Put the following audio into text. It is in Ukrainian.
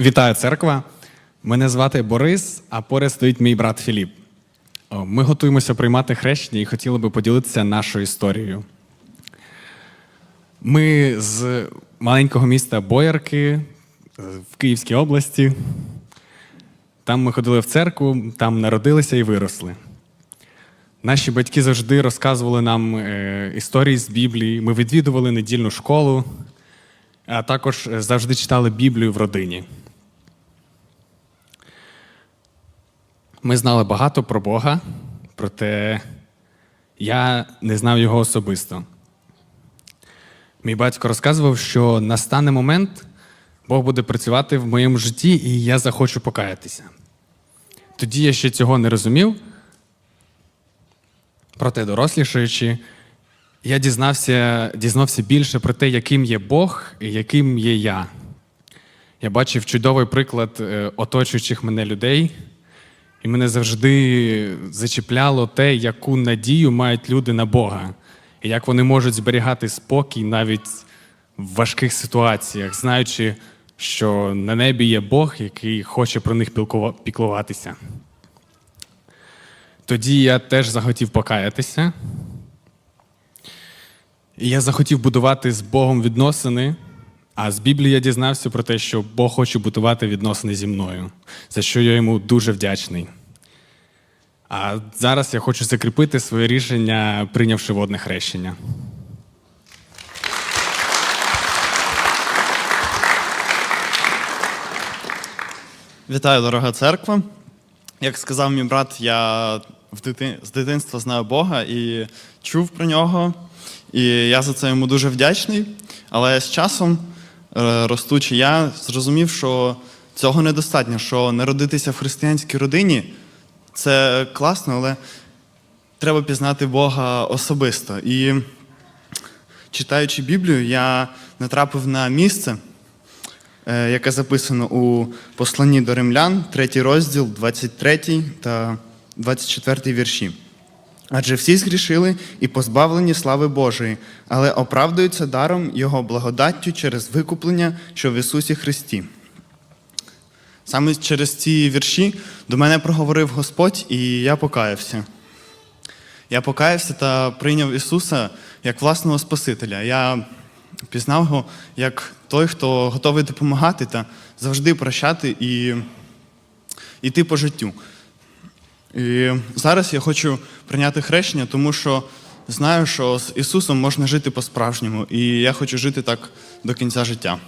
Вітаю, церква. Мене звати Борис, а поряд стоїть мій брат Філіп. Ми готуємося приймати хрещення і хотіли би поділитися нашою історією. Ми з маленького міста Боярки е, в Київській області. Там ми ходили в церкву, там народилися і виросли. Наші батьки завжди розказували нам е, історії з Біблії. Ми відвідували недільну школу, а також е, завжди читали Біблію в родині. Ми знали багато про Бога, проте я не знав його особисто. Мій батько розказував, що настане момент, Бог буде працювати в моєму житті, і я захочу покаятися. Тоді я ще цього не розумів. Проте, дорослішаючи, я дізнався, дізнався більше про те, яким є Бог і яким є я. Я бачив чудовий приклад е, оточуючих мене людей, і мене завжди зачіпляло те, яку надію мають люди на Бога, і як вони можуть зберігати спокій навіть в важких ситуаціях, знаючи, що на небі є Бог, який хоче про них піклуватися. Тоді я теж захотів покаятися. І я захотів будувати з Богом відносини, а з Біблії я дізнався про те, що Бог хоче будувати відносини зі мною, за що я йому дуже вдячний. А зараз я хочу закріпити своє рішення, прийнявши водне хрещення. Вітаю, дорога церква. Як сказав мій брат, я в дити... з дитинства знаю Бога і чув про нього. І я за це йому дуже вдячний. Але з часом, ростучи, я зрозумів, що цього недостатньо, що народитися в християнській родині це класно, але треба пізнати Бога особисто. І читаючи Біблію, я натрапив на місце, е, яке записано у посланні до римлян, 3 розділ, 23 та 24 вірші. Адже всі згрішили і позбавлені слави Божої, але оправдуються даром Його благодаттю через викуплення, що в Ісусі Христі. Саме через ці вірші до мене проговорив Господь, і я покаявся. Я покаявся та прийняв Ісуса як власного Спасителя. Я пізнав його як той, хто готовий допомагати та завжди прощати і йти по життю. І зараз я хочу прийняти хрещення, тому що знаю, що з Ісусом можна жити по-справжньому, і я хочу жити так до кінця життя.